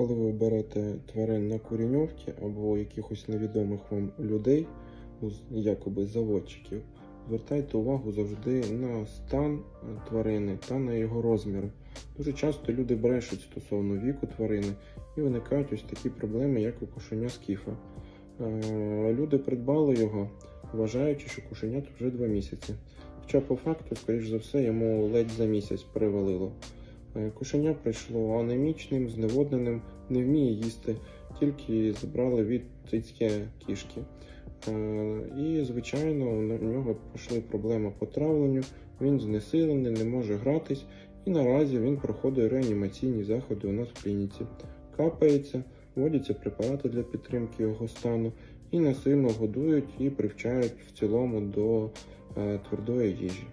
Коли ви берете тварин на куріньовки або якихось невідомих вам людей, ну, якоби заводчиків, звертайте увагу завжди на стан тварини та на його розміри. Дуже часто люди брешуть стосовно віку тварини і виникають ось такі проблеми, як у кошеня скіфа. Е, Люди придбали його, вважаючи, що кошенят вже два місяці. Хоча по факту, скоріш за все, йому ледь за місяць перевалило. Е, Кошеня прийшло анемічним, зневодненим, не вміє їсти, тільки забрали від цицьки кішки. Е, І, звичайно, у нього пішли проблеми по травленню, він знесилений, не може гратись, і наразі він проходить реанімаційні заходи у нас в клініці. Капається, вводяться препарати для підтримки його стану і насильно годують і привчають в цілому до е, твердої їжі.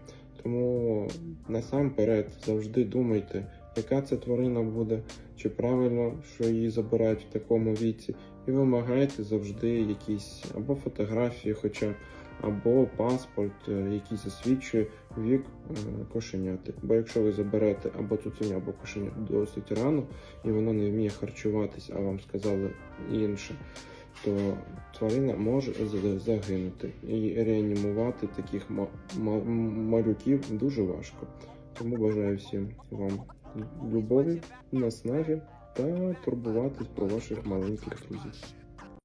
Тому насамперед завжди думайте, яка це тварина буде, чи правильно, що її забирають в такому віці, і вимагайте завжди якісь або фотографії, хоча б, або паспорт, е, який засвідчує вік е, кошеняти. Бо якщо ви заберете або цуценя, або кошеня досить рано, і воно не вміє харчуватись, а вам сказали інше, то тварина може загинути. І реанімувати таких ма- ма- малюків дуже важко. Тому бажаю всім вам любові, наснаги та турбуватись про ваших маленьких друзів.